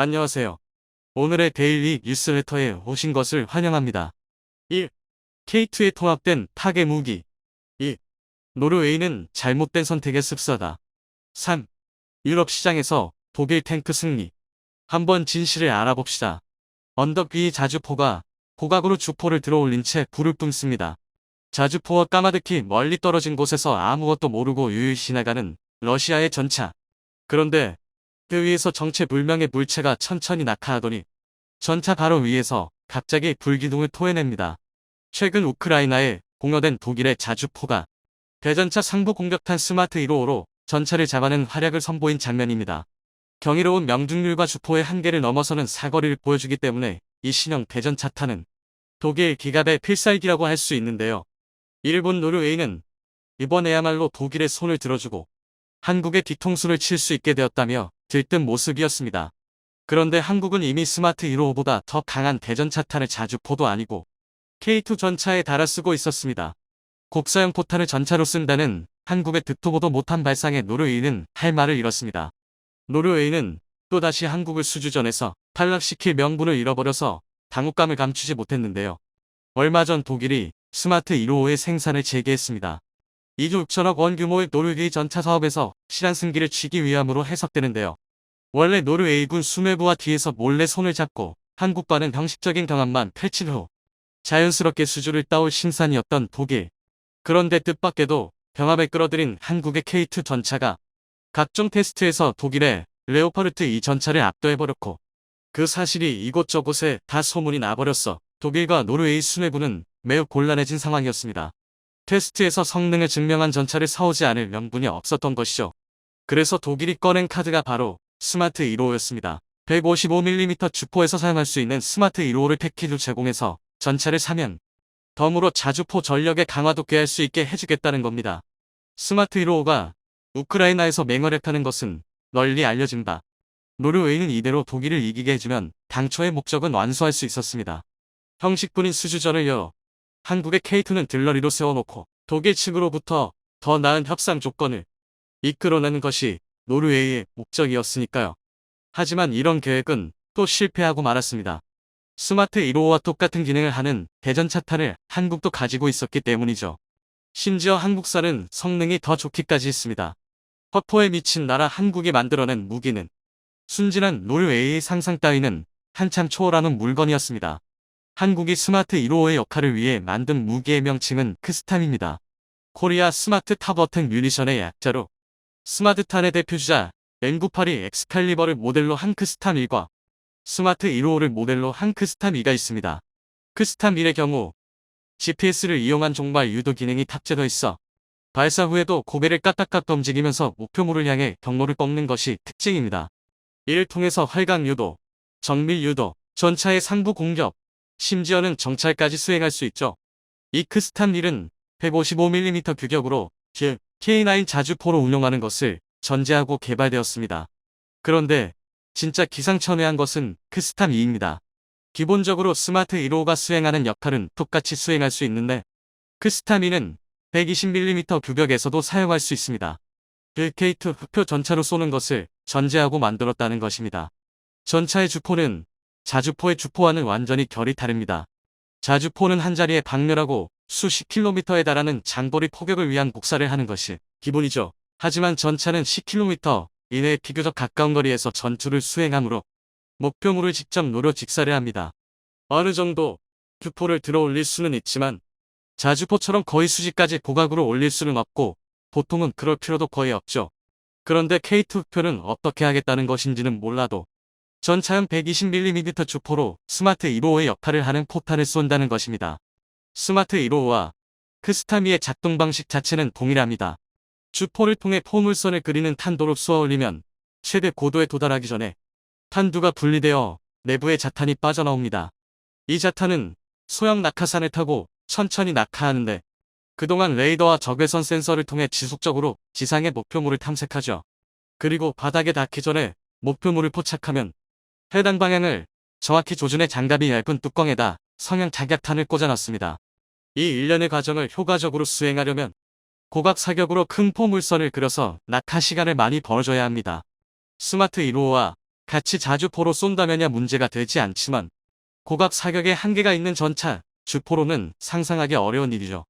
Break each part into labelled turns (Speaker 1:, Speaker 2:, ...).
Speaker 1: 안녕하세요. 오늘의 데일리 뉴스레터에 오신 것을 환영합니다. 1. K2에 통합된 타겟 무기 2. 노르웨이는 잘못된 선택의 습사다. 3. 유럽 시장에서 독일 탱크 승리. 한번 진실을 알아봅시다. 언덕 위 자주포가 고각으로 주포를 들어올린 채 불을 뿜습니다. 자주포와 까마득히 멀리 떨어진 곳에서 아무것도 모르고 유유히 지나가는 러시아의 전차. 그런데 그 위에서 정체불명의 물체가 천천히 낙하하더니 전차 바로 위에서 갑자기 불기둥을 토해냅니다. 최근 우크라이나에 공여된 독일의 자주포가 대전차 상부 공격탄 스마트 155로 전차를 잡아낸 활약을 선보인 장면입니다. 경이로운 명중률과 주포의 한계를 넘어서는 사거리를 보여주기 때문에 이 신형 대전차탄은 독일 기갑의 필살기라고 할 수 있는데요. 일본 노르웨이는 이번에야말로 독일의 손을 들어주고 한국의 뒤통수를 칠 수 있게 되었다며 들뜬 모습이었습니다. 그런데 한국은 이미 스마트 155보다 더 강한 대전 차탄을 자주 포도 아니고 K2 전차에 달아쓰고 있었습니다. 국사형 포탄을 전차로 쓴다는 한국의 듣도 보도 못한 발상에 노르웨이는 할 말을 잃었습니다. 노르웨이는 또다시 한국을 수주전에서 탈락시킬 명분을 잃어버려서 당혹감을 감추지 못했는데요. 얼마 전 독일이 스마트 155의 생산을 재개했습니다. 2조 6천억 원 규모의 노르웨이 전차 사업에서 실한 승기를 취기 위함으로 해석되는데요. 원래 노르웨이군 수뇌부와 뒤에서 몰래 손을 잡고 한국과는 형식적인 경합만 펼친 후 자연스럽게 수주를 따올 신산이었던 독일. 그런데 뜻밖에도 병합에 끌어들인 한국의 K2 전차가 각종 테스트에서 독일의 레오파르트 2 전차를 압도해버렸고 그 사실이 이곳저곳에 다 소문이 나버렸어 독일과 노르웨이 수뇌부는 매우 곤란해진 상황이었습니다. 테스트에서 성능을 증명한 전차를 사오지 않을 명분이 없었던 것이죠. 그래서 독일이 꺼낸 카드가 바로 스마트 155였습니다. 155mm 주포에서 사용할 수 있는 스마트 155를 패키지로 제공해서 전차를 사면 덤으로 자주포 전력의 강화도 꾀할 수 있게 해주겠다는 겁니다. 스마트 155가 우크라이나에서 맹활약하는 것은 널리 알려진 바. 노르웨이는 이대로 독일을 이기게 해주면 당초의 목적은 완수할 수 있었습니다. 형식뿐인 수주전을 여 한국의 K2는 들러리로 세워놓고 독일 측으로부터 더 나은 협상 조건을 이끌어내는 것이 노르웨이의 목적이었으니까요. 하지만 이런 계획은 또 실패하고 말았습니다. 스마트 155와 똑같은 기능을 하는 대전차탄을 한국도 가지고 있었기 때문이죠. 심지어 한국산은 성능이 더 좋기까지 했습니다. 허포에 미친 나라 한국이 만들어낸 무기는 순진한 노르웨이의 상상 따위는 한참 초월하는 물건이었습니다. 한국이 스마트 155의 역할을 위해 만든 무기의 명칭은 크스탐입니다. 코리아 스마트 타버튼 뮤니션의 약자로 스마트탄의 대표주자 N982 엑스칼리버를 모델로 한 크스탐 1과 스마트 155를 모델로 한 크스탐 2가 있습니다. 크스탐 1의 경우 GPS를 이용한 종발 유도 기능이 탑재되어 있어 발사 후에도 고개를 까딱까딱 움직이면서 목표물을 향해 경로를 꺾는 것이 특징입니다. 이를 통해서 활강 유도, 정밀 유도, 전차의 상부 공격, 심지어는 정찰까지 수행할 수 있죠. 이 크스탐 1은 155mm 규격으로 즉 K9 자주포로 운용하는 것을 전제하고 개발되었습니다. 그런데 진짜 기상천외한 것은 크스탐 2입니다. 기본적으로 스마트 1호가 수행하는 역할은 똑같이 수행할 수 있는데 크스탐 2는 120mm 규격에서도 사용할 수 있습니다. 그 K2 흑표 전차로 쏘는 것을 전제하고 만들었다는 것입니다. 전차의 주포는 자주포의 주포와는 완전히 결이 다릅니다. 자주포는 한자리에 박멸하고 수십 킬로미터에 달하는 장거리 포격을 위한 복사를 하는 것이 기본이죠. 하지만 전차는 10km 이내에 비교적 가까운 거리에서 전투를 수행하므로 목표물을 직접 노려 직사를 합니다. 어느 정도 주포를 들어 올릴 수는 있지만 자주포처럼 거의 수직까지 고각으로 올릴 수는 없고 보통은 그럴 필요도 거의 없죠. 그런데 K2표는 어떻게 하겠다는 것인지는 몰라도 전차형 120mm 주포로 스마트 155의 역할을 하는 포탄을 쏜다는 것입니다. 스마트 155와 크스타미의 작동 방식 자체는 동일합니다. 주포를 통해 포물선을 그리는 탄도로 쏘아 올리면 최대 고도에 도달하기 전에 탄두가 분리되어 내부에 자탄이 빠져나옵니다. 이 자탄은 소형 낙하산을 타고 천천히 낙하하는데 그동안 레이더와 적외선 센서를 통해 지속적으로 지상의 목표물을 탐색하죠. 그리고 바닥에 닿기 전에 목표물을 포착하면 해당 방향을 정확히 조준해 장갑이 얇은 뚜껑에다 성형 자격탄을 꽂아놨습니다. 이 일련의 과정을 효과적으로 수행하려면 고각 사격으로 큰 포물선을 그려서 낙하 시간을 많이 벌어줘야 합니다. 스마트 1호와 같이 자주 포로 쏜다면야 문제가 되지 않지만 고각 사격에 한계가 있는 전차 주포로는 상상하기 어려운 일이죠.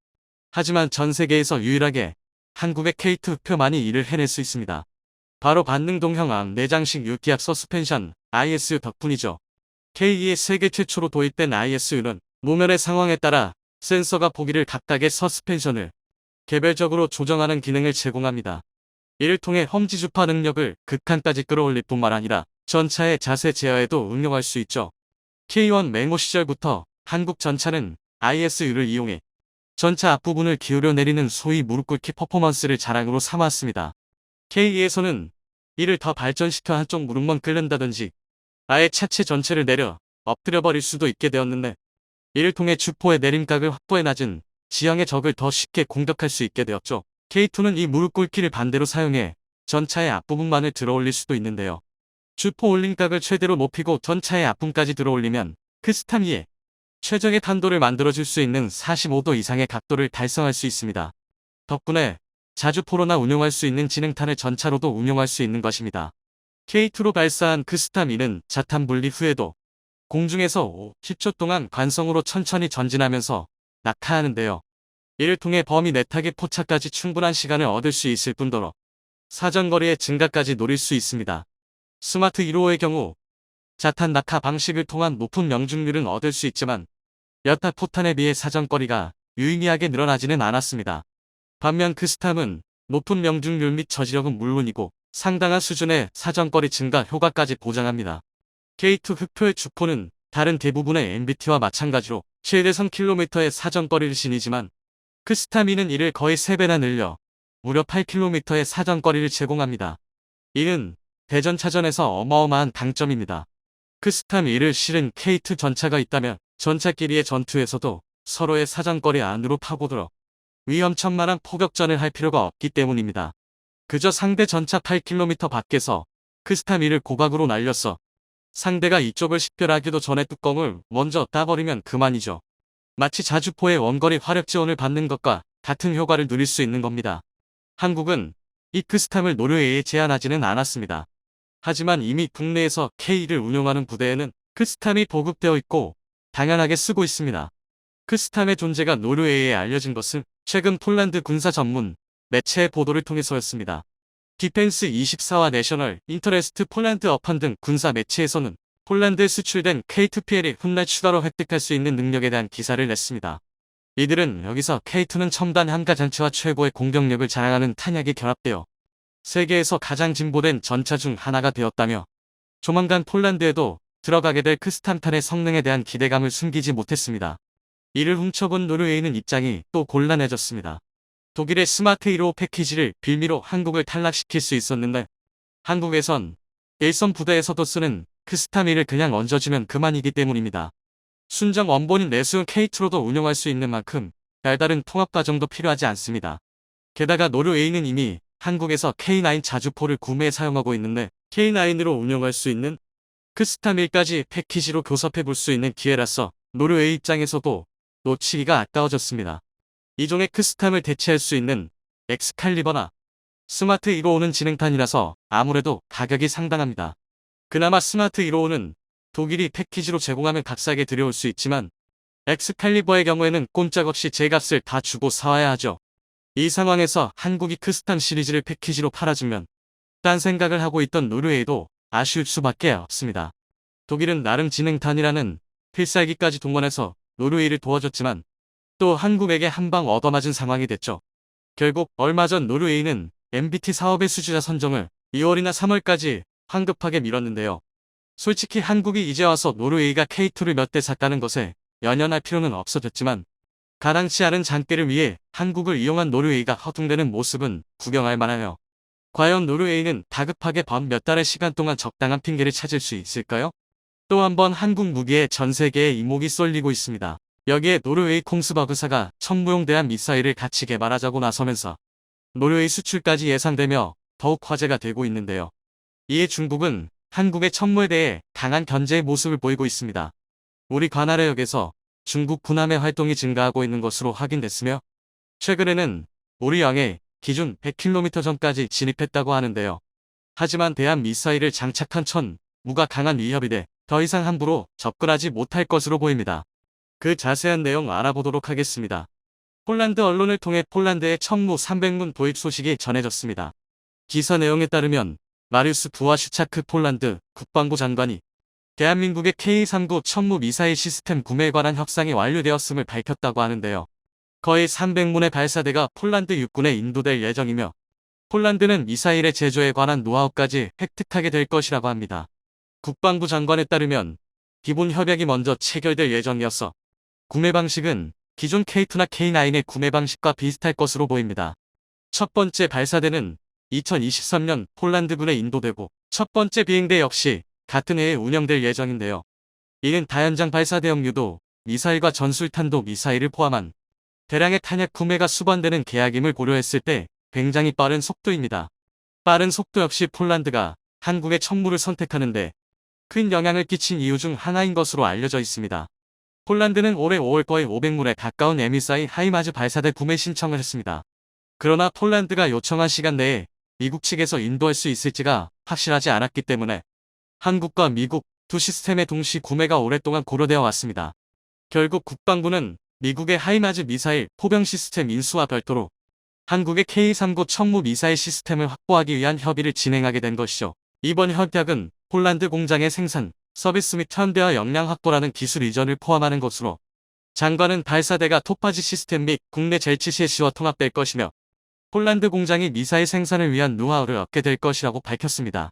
Speaker 1: 하지만 전 세계에서 유일하게 한국의 K2 흑표만이 이를 해낼 수 있습니다. 바로 반능동 형황 내장식 유기압 서스펜션 ISU 덕분이죠. K2의 세계 최초로 도입된 ISU는 노면의 상황에 따라 센서가 보기를 각각의 서스펜션을 개별적으로 조정하는 기능을 제공합니다. 이를 통해 험지 주파 능력을 극한까지 끌어올릴 뿐만 아니라 전차의 자세 제어에도 응용할 수 있죠. K1 맹호 시절부터 한국 전차는 ISU를 이용해 전차 앞부분을 기울여 내리는 소위 무릎 꿇기 퍼포먼스를 자랑으로 삼았습니다. K2에서는 이를 더 발전시켜 한쪽 무릎만 끓는다든지 아예 차체 전체를 내려 엎드려 버릴 수도 있게 되었는데 이를 통해 주포의 내림각을 확보해 낮은 지형의 적을 더 쉽게 공격할 수 있게 되었죠. K2는 이 무릎 꿇기를 반대로 사용해 전차의 앞부분만을 들어올릴 수도 있는데요. 주포 올림각을 최대로 높이고 전차의 앞부분까지 들어올리면 크스탄 위에 최적의 탄도를 만들어줄 수 있는 45도 이상의 각도를 달성할 수 있습니다. 덕분에 자주 포로나 운용할 수 있는 진행탄을 전차로도 운용할 수 있는 것입니다. K2로 발사한 크스타미는 자탄 분리 후에도 공중에서 5, 10초 동안 관성으로 천천히 전진하면서 낙하하는데요. 이를 통해 범위 내탁의 포착까지 충분한 시간을 얻을 수 있을 뿐더러 사정거리의 증가까지 노릴 수 있습니다. 스마트 1호의 경우 자탄 낙하 방식을 통한 높은 명중률은 얻을 수 있지만 여타 포탄에 비해 사정거리가 유의미하게 늘어나지는 않았습니다. 반면 크스탐은 높은 명중률 및 저지력은 물론이고 상당한 수준의 사정거리 증가 효과까지 보장합니다. K2 흑표의 주포는 다른 대부분의 MBT와 마찬가지로 최대선 킬로미터의 사정거리를 지니지만 크스타미는 이를 거의 3배나 늘려 무려 8km의 사정거리를 제공합니다. 이는 대전 차전에서 어마어마한 강점입니다. 크스탐 1을 실은 K2 전차가 있다면 전차끼리의 전투에서도 서로의 사정거리 안으로 파고들어 위험천만한 포격전을 할 필요가 없기 때문입니다. 그저 상대 전차 8km 밖에서 크스탐 1을 고각으로 날렸어 상대가 이쪽을 식별하기도 전에 뚜껑을 먼저 따버리면 그만이죠. 마치 자주포의 원거리 화력 지원을 받는 것과 같은 효과를 누릴 수 있는 겁니다. 한국은 이 크스탐을 노르웨이에 제한하지는 않았습니다. 하지만 이미 국내에서 K를 운용하는 부대에는 크스탐이 보급되어 있고 당연하게 쓰고 있습니다. 크스탐의 존재가 노르웨이에 알려진 것은 최근 폴란드 군사 전문 매체의 보도를 통해서였습니다. 디펜스 24와 내셔널 인터레스트 폴란드 어판 등 군사 매체에서는 폴란드에 수출된 K2PL이 훗날 추가로 획득할 수 있는 능력에 대한 기사를 냈습니다. 이들은 여기서 K2는 첨단 함가 전체와 최고의 공격력을 자랑하는 탄약이 결합되어 세계에서 가장 진보된 전차 중 하나가 되었다며 조만간 폴란드에도 들어가게 될 크스탄탄의 성능에 대한 기대감을 숨기지 못했습니다. 이를 훔쳐본 노르웨이는 입장이 또 곤란해졌습니다. 독일의 스마트 1호 패키지를 빌미로 한국을 탈락시킬 수 있었는데 한국에선 일선 부대에서도 쓰는 크스타미를 그냥 얹어주면 그만이기 때문입니다. 순정 원본인 내수은 K2로도 운용할 수 있는 만큼 별다른 통합 과정도 필요하지 않습니다. 게다가 노르웨이는 이미 한국에서 K9 자주포를 구매해 사용하고 있는데 K9으로 운용할 수 있는 크스타밀까지 패키지로 교섭해 볼 수 있는 기회라서 노르웨이 입장에서도 놓치기가 아까워졌습니다. 이종의 크스탐을 대체할 수 있는 엑스칼리버나 스마트 155는 진행탄이라서 아무래도 가격이 상당합니다. 그나마 스마트 155는 독일이 패키지로 제공하면 값싸게 들여올 수 있지만 엑스칼리버의 경우에는 꼼짝없이 제값을 다 주고 사와야 하죠. 이 상황에서 한국이 크스탄 시리즈를 패키지로 팔아주면 딴 생각을 하고 있던 노르웨이도 아쉬울 수밖에 없습니다. 독일은 나름 진행탄이라는 필살기까지 동원해서 노르웨이를 도와줬지만 또 한국에게 한 방 얻어맞은 상황이 됐죠. 결국 얼마 전 노르웨이는 MBT 사업의 수주자 선정을 2월이나 3월까지 황급하게 미뤘는데요. 솔직히 한국이 이제 와서 노르웨이가 K2를 몇 대 샀다는 것에 연연할 필요는 없어졌지만 가당치 않은 장대를 위해 한국을 이용한 노르웨이가 허둥대는 모습은 구경할 만하요. 과연 노르웨이는 다급하게 밤 몇 달의 시간 동안 적당한 핑계를 찾을 수 있을까요? 또 한 번 한국 무기에 전 세계에 이목이 쏠리고 있습니다. 여기에 노르웨이 콩스버그사가 천무용 대한 미사일을 같이 개발하자고 나서면서 노르웨이 수출까지 예상되며 더욱 화제가 되고 있는데요. 이에 중국은 한국의 천무에 대해 강한 견제의 모습을 보이고 있습니다. 우리 관할해역에서 중국 군함의 활동이 증가하고 있는 것으로 확인됐으며 최근에는 우리 양에 기준 100km 전까지 진입했다고 하는데요. 하지만 대한 미사일을 장착한 천 무가 강한 위협이 돼 더 이상 함부로 접근하지 못할 것으로 보입니다. 그 자세한 내용 알아보도록 하겠습니다. 폴란드 언론을 통해 폴란드의 천무 300문 도입 소식이 전해졌습니다. 기사 내용에 따르면 마리우스 부아슈차크 폴란드 국방부 장관이 대한민국의 K-39 천무 미사일 시스템 구매에 관한 협상이 완료되었음을 밝혔다고 하는데요. 거의 300문의 발사대가 폴란드 육군에 인도될 예정이며 폴란드는 미사일의 제조에 관한 노하우까지 획득하게 될 것이라고 합니다. 국방부 장관에 따르면 기본 협약이 먼저 체결될 예정이어서 구매 방식은 기존 K2나 K9의 구매 방식과 비슷할 것으로 보입니다. 첫 번째 발사대는 2023년 폴란드군에 인도되고 첫 번째 비행대 역시 같은 해에 운영될 예정인데요. 이는 다연장 발사대역류도 미사일과 전술탄도 미사일을 포함한 대량의 탄약 구매가 수반되는 계약임을 고려했을 때 굉장히 빠른 속도입니다. 빠른 속도 역시 폴란드가 한국의 천무를 선택하는데 큰 영향을 끼친 이유 중 하나인 것으로 알려져 있습니다. 폴란드는 올해 5월 거의 500물에 가까운 에미사이 하이마즈 발사대 구매 신청을 했습니다. 그러나 폴란드가 요청한 시간 내에 미국 측에서 인도할 수 있을지가 확실하지 않았기 때문에 한국과 미국 두 시스템의 동시 구매가 오랫동안 고려되어 왔습니다. 결국 국방부는 미국의 하이마즈 미사일 포병 시스템 인수와 별도로 한국의 K-39 천무 미사일 시스템을 확보하기 위한 협의를 진행하게 된 것이죠. 이번 협약은 폴란드 공장의 생산, 서비스 및 현대화 역량 확보라는 기술 이전을 포함하는 것으로 장관은 발사대가 토파지 시스템 및 국내 젤치시에시와 통합될 것이며 폴란드 공장이 미사일 생산을 위한 노하우를 얻게 될 것이라고 밝혔습니다.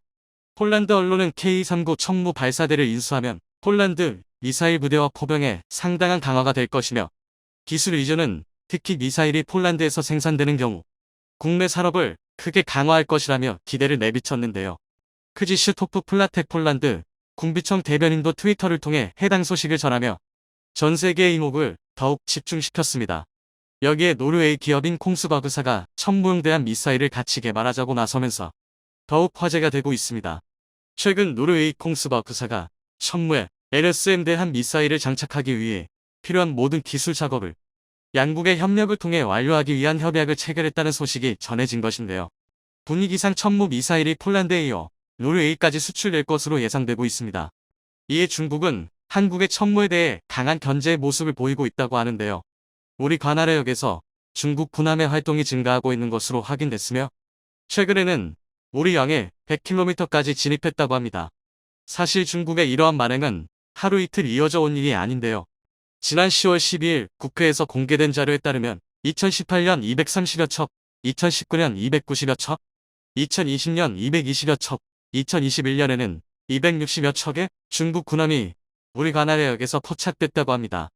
Speaker 1: 폴란드 언론은 K-39 천무 발사대를 인수하면 폴란드 미사일 부대와 포병에 상당한 강화가 될 것이며 기술 이전은 특히 미사일이 폴란드에서 생산되는 경우 국내 산업을 크게 강화할 것이라며 기대를 내비쳤는데요. 크지슈토프 플라텍 폴란드 군비청 대변인도 트위터를 통해 해당 소식을 전하며 전 세계의 이목을 더욱 집중시켰습니다. 여기에 노르웨이 기업인 콩스버그사가 천무용대한 미사일을 같이 개발하자고 나서면서 더욱 화제가 되고 있습니다. 최근 노르웨이 콩스버그사가 천무에 LSM 대한 미사일을 장착하기 위해 필요한 모든 기술 작업을 양국의 협력을 통해 완료하기 위한 협약을 체결했다는 소식이 전해진 것인데요. 분위기상 천무 미사일이 폴란드에 이어 노르웨이까지 수출될 것으로 예상되고 있습니다. 이에 중국은 한국의 천무에 대해 강한 견제의 모습을 보이고 있다고 하는데요. 우리 관할해역에서 중국 군함의 활동이 증가하고 있는 것으로 확인됐으며 최근에는 우리 양에 100km까지 진입했다고 합니다. 사실 중국의 이러한 만행은 하루 이틀 이어져 온 일이 아닌데요. 지난 10월 12일 국회에서 공개된 자료에 따르면 2018년 230여 척, 2019년 290여 척, 2020년 220여 척, 2021년에는 260여 척의 중국 군함이 우리 관할해역에서 포착됐다고 합니다.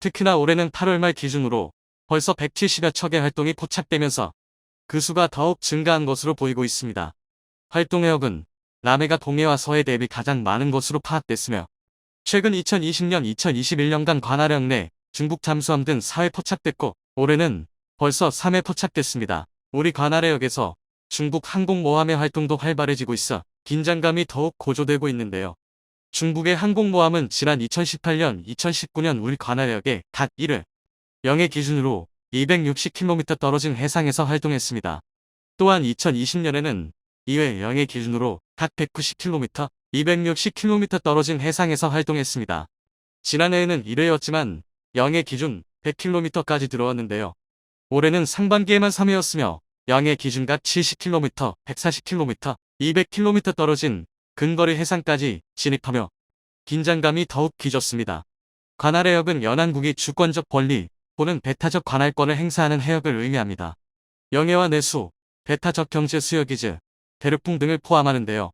Speaker 1: 특히나 올해는 8월 말 기준으로 벌써 170여 척의 활동이 포착되면서 그 수가 더욱 증가한 것으로 보이고 있습니다. 활동 해역은 남해가 동해와 서해 대비 가장 많은 것으로 파악됐으며 최근 2020년 2021년간 관할역 내 중국 잠수함 등 4회 포착됐고 올해는 벌써 3회 포착됐습니다. 우리 관할해역에서 중국 항공모함의 활동도 활발해지고 있어 긴장감이 더욱 고조되고 있는데요. 중국의 항공모함은 지난 2018년, 2019년 우리 관할역에 각 1회 0의 기준으로 260km 떨어진 해상에서 활동했습니다. 또한 2020년에는 2회 0의 기준으로 각 190km, 260km 떨어진 해상에서 활동했습니다. 지난해에는 1회였지만 0의 기준 100km까지 들어왔는데요. 올해는 상반기에만 3회였으며 0의 기준 각 70km, 140km, 200km 떨어진 근거리 해상까지 진입하며 긴장감이 더욱 기졌습니다. 관할 해역은 연안국이 주권적 권리 또는 배타적 관할권을 행사하는 해역을 의미합니다. 영해와 내수, 배타적 경제 수역이즈, 대륙풍 등을 포함하는데요.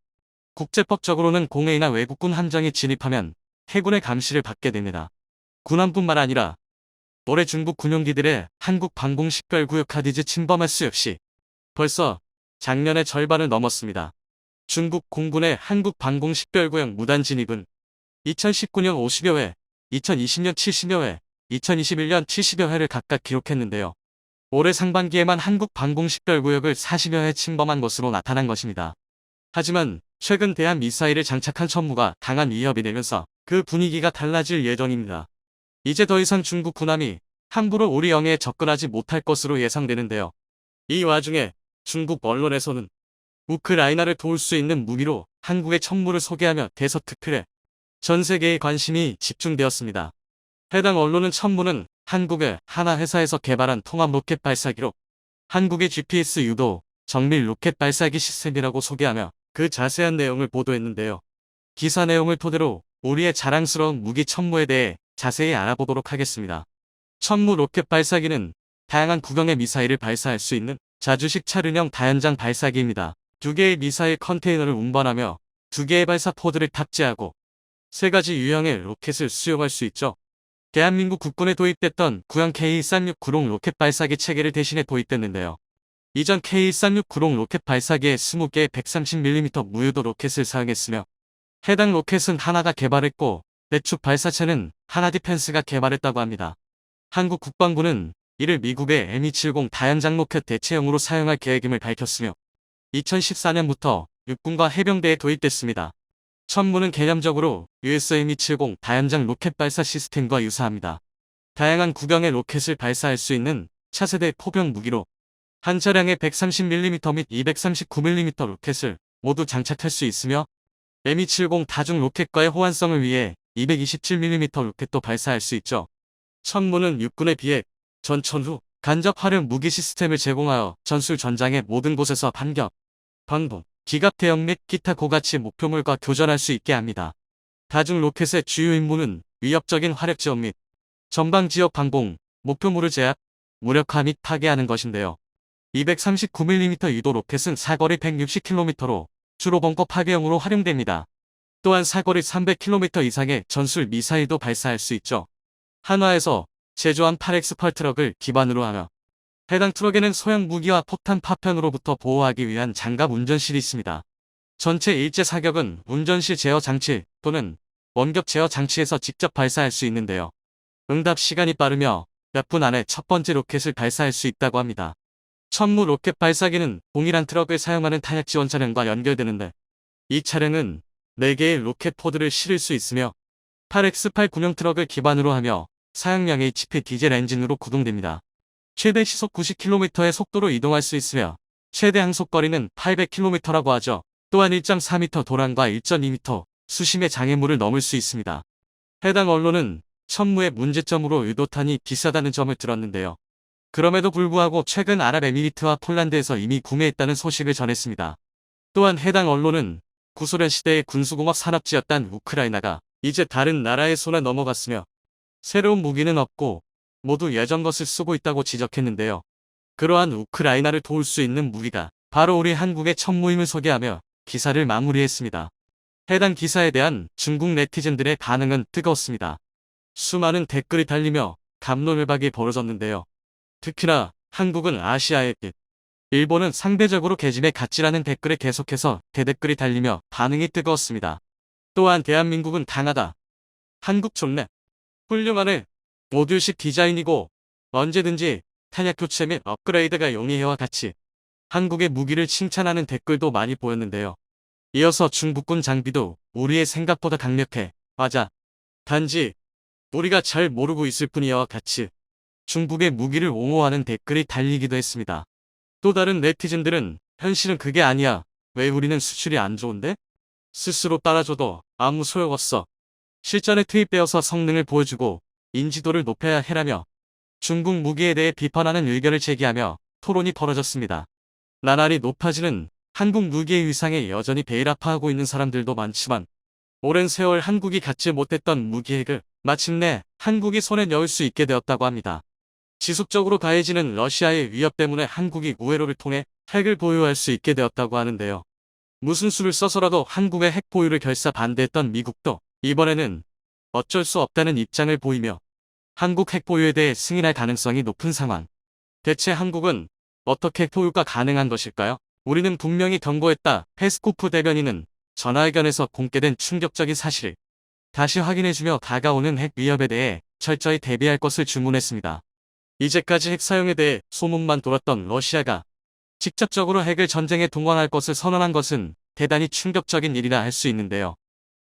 Speaker 1: 국제법적으로는 공해이나 외국군 함정이 진입하면 해군의 감시를 받게 됩니다. 군함뿐만 아니라 올해 중국 군용기들의 한국 방공 식별구역 카디즈 침범할 수 역시 벌써 작년의 절반을 넘었습니다. 중국 공군의 한국 방공 식별구역 무단 진입은 2019년 50여 회, 2020년 70여 회, 2021년 70여 회를 각각 기록했는데요. 올해 상반기에만 한국 방공 식별구역을 40여 회 침범한 것으로 나타난 것입니다. 하지만 최근 대한 미사일을 장착한 천무가 강한 위협이 되면서 그 분위기가 달라질 예정입니다. 이제 더 이상 중국 군함이 함부로 우리 영해에 접근하지 못할 것으로 예상되는데요. 이 와중에 중국 언론에서는 우크라이나를 도울 수 있는 무기로 한국의 천무를 소개하며 대서특필에 전 세계의 관심이 집중되었습니다. 해당 언론은 천무는 한국의 하나 회사에서 개발한 통합 로켓 발사기로 한국의 GPS 유도 정밀 로켓 발사기 시스템이라고 소개하며 그 자세한 내용을 보도했는데요. 기사 내용을 토대로 우리의 자랑스러운 무기 천무에 대해 자세히 알아보도록 하겠습니다. 천무 로켓 발사기는 다양한 구경의 미사일을 발사할 수 있는 자주식 차륜형 다연장 발사기입니다. 두 개의 미사일 컨테이너를 운반하며 두 개의 발사 포드를 탑재하고 세 가지 유형의 로켓을 수용할 수 있죠. 대한민국 국군에 도입됐던 구형 K136 구롱 로켓 발사기 체계를 대신해 도입됐는데요. 이전 K136 구롱 로켓 발사기에 20개의 130mm 무유도 로켓을 사용했으며 해당 로켓은 하나가 개발했고 내축 발사체는 하나 디펜스가 개발했다고 합니다. 한국 국방부는 이를 미국의 M270 다연장 로켓 대체형으로 사용할 계획임을 밝혔으며 2014년부터 육군과 해병대에 도입됐습니다. 천무는 개념적으로 US M270 다연장 로켓 발사 시스템과 유사합니다. 다양한 구경의 로켓을 발사할 수 있는 차세대 포병 무기로 한 차량에 130mm 및 239mm 로켓을 모두 장착할 수 있으며 M270 다중 로켓과의 호환성을 위해 227mm 로켓도 발사할 수 있죠. 천무는 육군에 비해 전천 후 간접 활용 무기 시스템을 제공하여 전술 전장의 모든 곳에서 반격, 방북, 기갑 대형 및 기타 고가치 목표물과 교전할 수 있게 합니다. 다중 로켓의 주요 임무는 위협적인 화력 지원 및 전방 지역 방공, 목표물을 제압, 무력화 및 파괴하는 것인데요. 239mm 유도 로켓은 사거리 160km로 주로 벙커 파괴용으로 활용됩니다. 또한 사거리 300km 이상의 전술 미사일도 발사할 수 있죠. 한화에서 제조한 8X8 트럭을 기반으로 하며 해당 트럭에는 소형 무기와 폭탄 파편으로부터 보호하기 위한 장갑 운전실이 있습니다. 전체 일제 사격은 운전실 제어 장치 또는 원격 제어 장치에서 직접 발사할 수 있는데요. 응답 시간이 빠르며 몇 분 안에 첫 번째 로켓을 발사할 수 있다고 합니다. 천무 로켓 발사기는 동일한 트럭을 사용하는 탄약 지원 차량과 연결되는데 이 차량은 4개의 로켓 포드를 실을 수 있으며 8X8 군용 트럭을 기반으로 하며 사용량 HP 디젤 엔진으로 구동됩니다. 최대 시속 90km의 속도로 이동할 수 있으며 최대 항속거리는 800km라고 하죠. 또한 1.4m 도란과 1.2m 수심의 장애물을 넘을 수 있습니다. 해당 언론은 천무의 문제점으로 의도탄이 비싸다는 점을 들었는데요. 그럼에도 불구하고 최근 아랍에미리트와 폴란드에서 이미 구매했다는 소식을 전했습니다. 또한 해당 언론은 구소련 시대의 군수공업 산업지였던 우크라이나가 이제 다른 나라의 손에 넘어갔으며 새로운 무기는 없고 모두 예전 것을 쓰고 있다고 지적했는데요. 그러한 우크라이나를 도울 수 있는 무기가 바로 우리 한국의 천무임을 소개하며 기사를 마무리했습니다. 해당 기사에 대한 중국 네티즌들의 반응은 뜨거웠습니다. 수많은 댓글이 달리며 감론을박이 벌어졌는데요. 특히나 한국은 아시아의 빛, 일본은 상대적으로 개짐의 가치라는 댓글에 계속해서 대댓글이 달리며 반응이 뜨거웠습니다. 또한 대한민국은 강하다. 한국 좋네. 훌륭하네. 모듈식 디자인이고 언제든지 탄약 교체 및 업그레이드가 용이해와 같이 한국의 무기를 칭찬하는 댓글도 많이 보였는데요. 이어서 중국군 장비도 우리의 생각보다 강력해. 맞아. 단지 우리가 잘 모르고 있을 뿐이야와 같이 중국의 무기를 옹호하는 댓글이 달리기도 했습니다. 또 다른 네티즌들은 현실은 그게 아니야. 왜 우리는 수출이 안 좋은데? 스스로 따라줘도 아무 소용없어. 실전에 투입되어서 성능을 보여주고 인지도를 높여야 해라며 중국 무기에 대해 비판하는 의견을 제기하며 토론이 벌어졌습니다. 나날이 높아지는 한국 무기의 위상에 여전히 베일 아파하고 있는 사람들도 많지만 오랜 세월 한국이 갖지 못했던 무기핵을 마침내 한국이 손에 넣을 수 있게 되었다고 합니다. 지속적으로 가해지는 러시아의 위협 때문에 한국이 우회로를 통해 핵을 보유할 수 있게 되었다고 하는데요. 무슨 수를 써서라도 한국의 핵 보유를 결사 반대했던 미국도 이번에는 어쩔 수 없다는 입장을 보이며 한국 핵 보유에 대해 승인할 가능성이 높은 상황. 대체 한국은 어떻게 핵 보유가 가능한 것일까요? 우리는 분명히 경고했다. 페스코프 대변인은 전화회견에서 공개된 충격적인 사실을 다시 확인해주며 다가오는 핵 위협에 대해 철저히 대비할 것을 주문했습니다. 이제까지 핵 사용에 대해 소문만 돌았던 러시아가 직접적으로 핵을 전쟁에 동원할 것을 선언한 것은 대단히 충격적인 일이라 할 수 있는데요.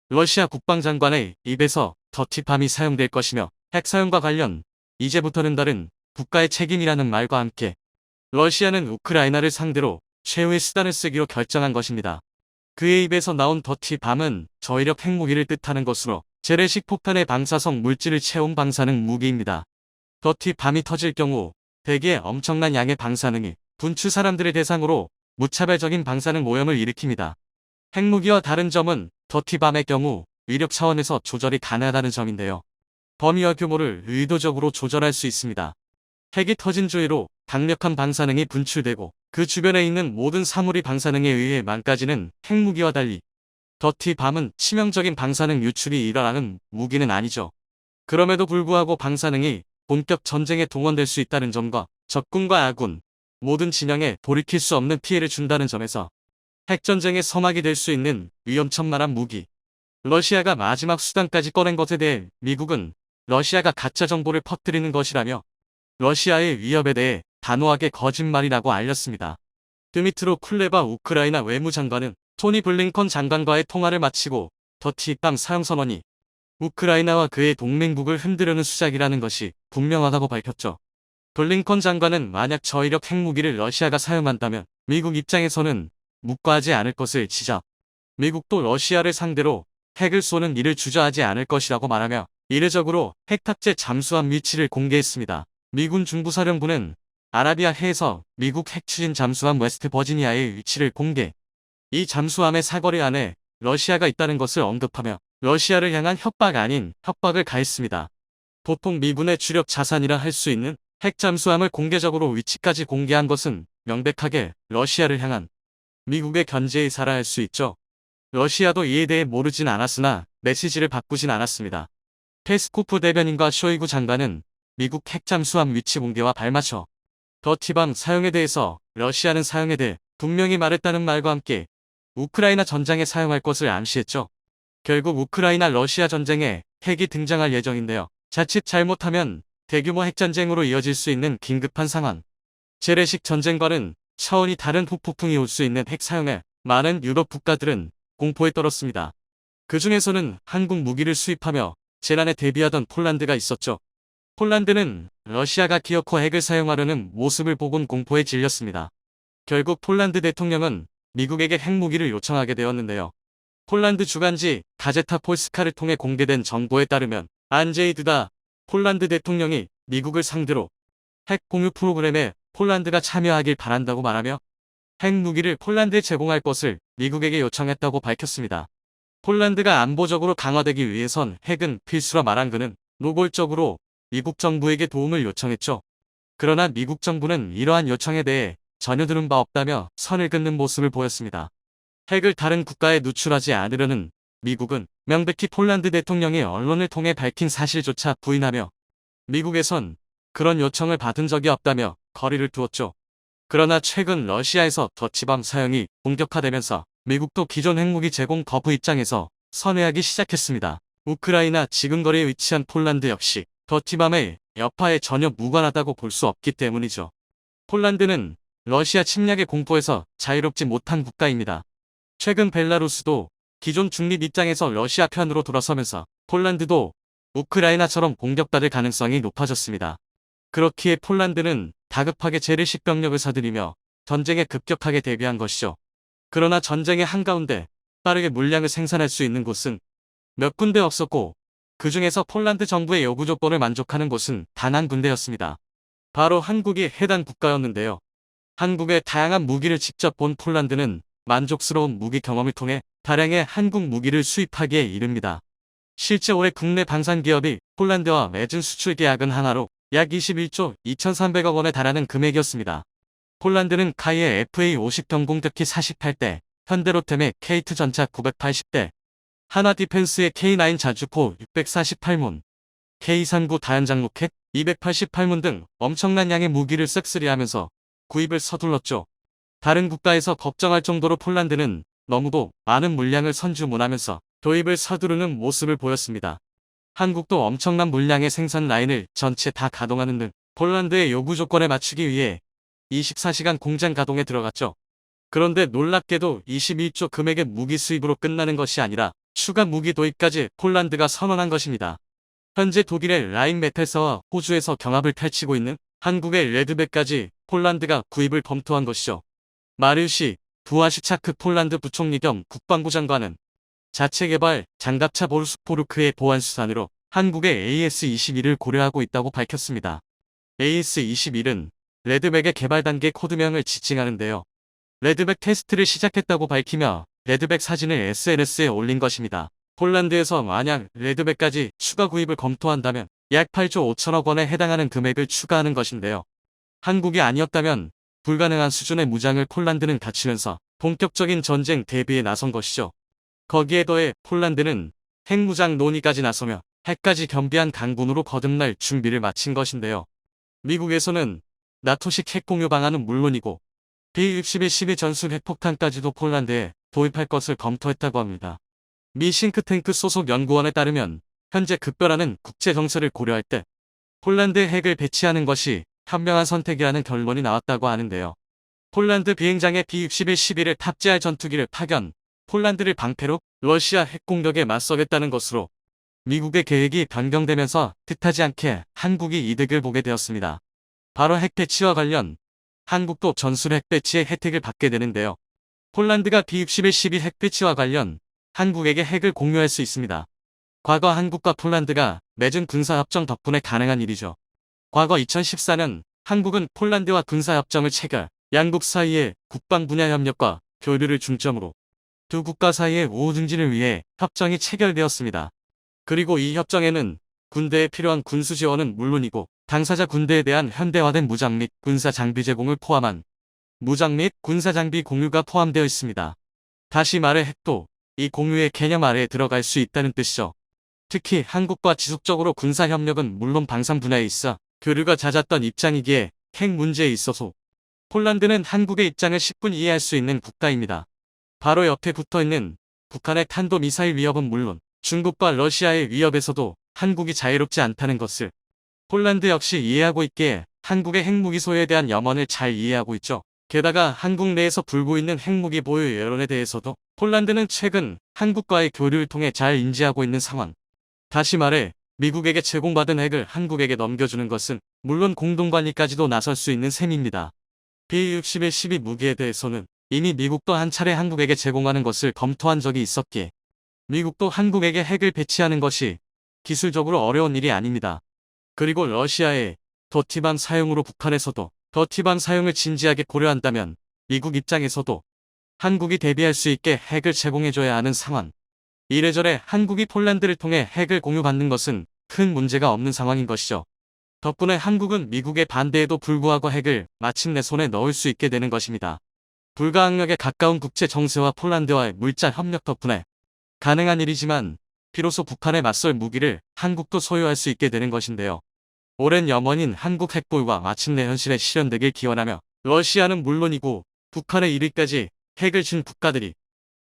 Speaker 1: 러시아 국방장관의 입에서 더티팜이 사용될 것이며 핵 사용과 관련 이제부터는 다른 국가의 책임이라는 말과 함께 러시아는 우크라이나를 상대로 최후의 수단을 쓰기로 결정한 것입니다. 그의 입에서 나온 더티 밤은 저위력 핵무기를 뜻하는 것으로 재래식 폭탄의 방사성 물질을 채운 방사능 무기입니다. 더티 밤이 터질 경우 대개 엄청난 양의 방사능이 분추 사람들을 대상으로 무차별적인 방사능 오염을 일으킵니다. 핵무기와 다른 점은 더티밤의 경우 위력 차원에서 조절이 가능하다는 점인데요. 범위와 규모를 의도적으로 조절할 수 있습니다. 핵이 터진 주위로 강력한 방사능이 분출되고 그 주변에 있는 모든 사물이 방사능에 의해 망가지는 핵무기와 달리 더티밤은 치명적인 방사능 유출이 일어나는 무기는 아니죠. 그럼에도 불구하고 방사능이 본격 전쟁에 동원될 수 있다는 점과 적군과 아군, 모든 진영에 돌이킬 수 없는 피해를 준다는 점에서 핵전쟁의 서막이 될 수 있는 위험천만한 무기. 러시아가 마지막 수단까지 꺼낸 것에 대해 미국은 러시아가 가짜 정보를 퍼뜨리는 것이라며 러시아의 위협에 대해 단호하게 거짓말이라고 알렸습니다. 드미트로 쿨레바 우크라이나 외무장관은 토니 블링컨 장관과의 통화를 마치고 더티밤 사용 선언이 우크라이나와 그의 동맹국을 흔들려는 수작이라는 것이 분명하다고 밝혔죠. 블링컨 장관은 만약 저위력 핵무기를 러시아가 사용한다면 미국 입장에서는 묵과하지 않을 것을 지적. 미국도 러시아를 상대로 핵을 쏘는 일을 주저하지 않을 것이라고 말하며 이례적으로 핵탑재 잠수함 위치를 공개했습니다. 미군 중부사령부는 아라비아 해에서 미국 핵추진 잠수함 웨스트 버지니아의 위치를 공개. 이 잠수함의 사거리 안에 러시아가 있다는 것을 언급하며 러시아를 향한 협박 아닌 협박을 가했습니다. 보통 미군의 주력 자산이라 할 수 있는 핵 잠수함을 공개적으로 위치까지 공개한 것은 명백하게 러시아를 향한 미국의 견제의 사라 할수 있죠. 러시아도 이에 대해 모르진 않았으나 메시지를 바꾸진 않았습니다. 페스코프 대변인과 쇼이구 장관은 미국 핵잠수함 위치 공개와 발맞춰 더티밤 사용에 대해서 러시아는 사용에 대해 분명히 말했다는 말과 함께 우크라이나 전장에 사용할 것을 암시했죠. 결국 우크라이나 러시아 전쟁에 핵이 등장할 예정인데요. 자칫 잘못하면 대규모 핵전쟁으로 이어질 수 있는 긴급한 상황. 재래식 전쟁과는 차원이 다른 후폭풍이 올 수 있는 핵 사용에 많은 유럽 국가들은 공포에 떨었습니다. 그 중에서는 한국 무기를 수입하며 재난에 대비하던 폴란드가 있었죠. 폴란드는 러시아가 기어코 핵을 사용하려는 모습을 보곤 공포에 질렸습니다. 결국 폴란드 대통령은 미국에게 핵무기를 요청하게 되었는데요. 폴란드 주간지 가제타 폴스카를 통해 공개된 정보에 따르면 안제이 드다 폴란드 대통령이 미국을 상대로 핵 공유 프로그램에 폴란드가 참여하길 바란다고 말하며 핵무기를 폴란드에 제공할 것을 미국에게 요청했다고 밝혔습니다. 폴란드가 안보적으로 강화되기 위해선 핵은 필수라 말한 그는 노골적으로 미국 정부에게 도움을 요청했죠. 그러나 미국 정부는 이러한 요청에 대해 전혀 들은 바 없다며 선을 긋는 모습을 보였습니다. 핵을 다른 국가에 누출하지 않으려는 미국은 명백히 폴란드 대통령이 언론을 통해 밝힌 사실조차 부인하며 미국에선 그런 요청을 받은 적이 없다며 거리를 두었죠. 그러나 최근 러시아에서 더치밤 사용이 본격화되면서 미국도 기존 핵무기 제공 거부 입장에서 선회하기 시작했습니다. 우크라이나 지근거리에 위치한 폴란드 역시 더티밤의 여파에 전혀 무관하다고 볼 수 없기 때문이죠. 폴란드는 러시아 침략의 공포에서 자유롭지 못한 국가입니다. 최근 벨라루스도 기존 중립 입장에서 러시아 편으로 돌아서면서 폴란드도 우크라이나처럼 공격받을 가능성이 높아졌습니다. 그렇기에 폴란드는 다급하게 재래식 병력을 사들이며 전쟁에 급격하게 대비한 것이죠. 그러나 전쟁의 한가운데 빠르게 물량을 생산할 수 있는 곳은 몇 군데 없었고 그 중에서 폴란드 정부의 요구 조건을 만족하는 곳은 단 한 군데였습니다. 바로 한국이 해당 국가였는데요. 한국의 다양한 무기를 직접 본 폴란드는 만족스러운 무기 경험을 통해 다량의 한국 무기를 수입하기에 이릅니다. 실제 올해 국내 방산 기업이 폴란드와 맺은 수출 계약은 하나로 약 21조 2,300억 원에 달하는 금액이었습니다. 폴란드는 카이의 FA50 경 공격기 48대, 현대로템의 K2 전차 980대, 하나 디펜스의 K9 자주포 648문, K39 다연장 로켓 288문 등 엄청난 양의 무기를 싹쓸이하면서 구입을 서둘렀죠. 다른 국가에서 걱정할 정도로 폴란드는 너무도 많은 물량을 선주문하면서 도입을 서두르는 모습을 보였습니다. 한국도 엄청난 물량의 생산 라인을 전체 다 가동하는 등 폴란드의 요구 조건에 맞추기 위해 24시간 공장 가동에 들어갔죠. 그런데 놀랍게도 21조 금액의 무기 수입으로 끝나는 것이 아니라 추가 무기 도입까지 폴란드가 선언한 것입니다. 현재 독일의 라인 메탈사와 호주에서 경합을 펼치고 있는 한국의 레드백까지 폴란드가 구입을 검토한 것이죠. 마리우시 부하시차크 폴란드 부총리 겸 국방부 장관은 자체 개발 장갑차 보르스포르크의 보안 수단으로 한국의 AS-21을 고려하고 있다고 밝혔습니다. AS-21은 레드백의 개발 단계 코드명을 지칭하는데요. 레드백 테스트를 시작했다고 밝히며 레드백 사진을 SNS에 올린 것입니다. 폴란드에서 만약 레드백까지 추가 구입을 검토한다면 약 8조 5천억 원에 해당하는 금액을 추가하는 것인데요. 한국이 아니었다면 불가능한 수준의 무장을 폴란드는 갖추면서 본격적인 전쟁 대비에 나선 것이죠. 거기에 더해 폴란드는 핵무장 논의까지 나서며 핵까지 겸비한 강군으로 거듭날 준비를 마친 것인데요. 미국에서는 나토식 핵 공유 방안은 물론이고 B-61 전술 핵폭탄까지도 폴란드에 도입할 것을 검토했다고 합니다. 미 싱크탱크 소속 연구원에 따르면 현재 급변하는 국제 정세를 고려할 때 폴란드에 핵을 배치하는 것이 현명한 선택이라는 결론이 나왔다고 하는데요. 폴란드 비행장에 B-61-11을 탑재할 전투기를 파견, 폴란드를 방패로 러시아 핵 공격에 맞서겠다는 것으로 미국의 계획이 변경되면서 뜻하지 않게 한국이 이득을 보게 되었습니다. 바로 핵 배치와 관련 한국도 전술 핵 배치의 혜택을 받게 되는데요. 폴란드가 B-61-12 핵 배치와 관련 한국에게 핵을 공유할 수 있습니다. 과거 한국과 폴란드가 맺은 군사협정 덕분에 가능한 일이죠. 과거 2014년 한국은 폴란드와 군사협정을 체결, 양국 사이의 국방 분야 협력과 교류를 중점으로 두 국가 사이의 우호 증진을 위해 협정이 체결되었습니다. 그리고 이 협정에는 군대에 필요한 군수 지원은 물론이고 당사자 군대에 대한 현대화된 무장 및 군사 장비 제공을 포함한 무장 및 군사 장비 공유가 포함되어 있습니다. 다시 말해 핵도 이 공유의 개념 아래에 들어갈 수 있다는 뜻이죠. 특히 한국과 지속적으로 군사 협력은 물론 방산 분야에 있어 교류가 잦았던 입장이기에 핵 문제에 있어서 폴란드는 한국의 입장을 10분 이해할 수 있는 국가입니다. 바로 옆에 붙어 있는 북한의 탄도 미사일 위협은 물론 중국과 러시아의 위협에서도 한국이 자유롭지 않다는 것을 폴란드 역시 이해하고 있기에 한국의 핵무기 소유에 대한 염원을 잘 이해하고 있죠. 게다가 한국 내에서 불고 있는 핵무기 보유 여론에 대해서도 폴란드는 최근 한국과의 교류를 통해 잘 인지하고 있는 상황. 다시 말해 미국에게 제공받은 핵을 한국에게 넘겨주는 것은 물론 공동관리까지도 나설 수 있는 셈입니다. B-61-12 무기에 대해서는 이미 미국도 한 차례 한국에게 제공하는 것을 검토한 적이 있었기에 미국도 한국에게 핵을 배치하는 것이 기술적으로 어려운 일이 아닙니다. 그리고 러시아의 더티밤 사용으로 북한에서도 더티밤 사용을 진지하게 고려한다면 미국 입장에서도 한국이 대비할 수 있게 핵을 제공해줘야 하는 상황. 이래저래 한국이 폴란드를 통해 핵을 공유받는 것은 큰 문제가 없는 상황인 것이죠. 덕분에 한국은 미국의 반대에도 불구하고 핵을 마침내 손에 넣을 수 있게 되는 것입니다. 불가항력에 가까운 국제 정세와 폴란드와의 물자 협력 덕분에 가능한 일이지만 비로소 북한에 맞설 무기를 한국도 소유할 수 있게 되는 것인데요. 오랜 염원인 한국 핵보유가 마침내 현실에 실현되길 기원하며 러시아는 물론이고 북한에 이르기까지 핵을 준 국가들이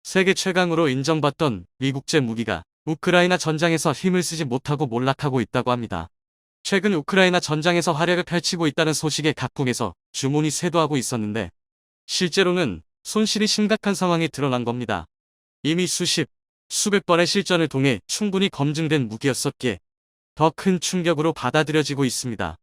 Speaker 1: 세계 최강으로 인정받던 미국제 무기가 우크라이나 전장에서 힘을 쓰지 못하고 몰락하고 있다고 합니다. 최근 우크라이나 전장에서 활약을 펼치고 있다는 소식에 각국에서 주문이 쇄도하고 있었는데 실제로는 손실이 심각한 상황이 드러난 겁니다. 이미 수십, 수백 번의 실전을 통해 충분히 검증된 무기였었기에 더 큰 충격으로 받아들여지고 있습니다.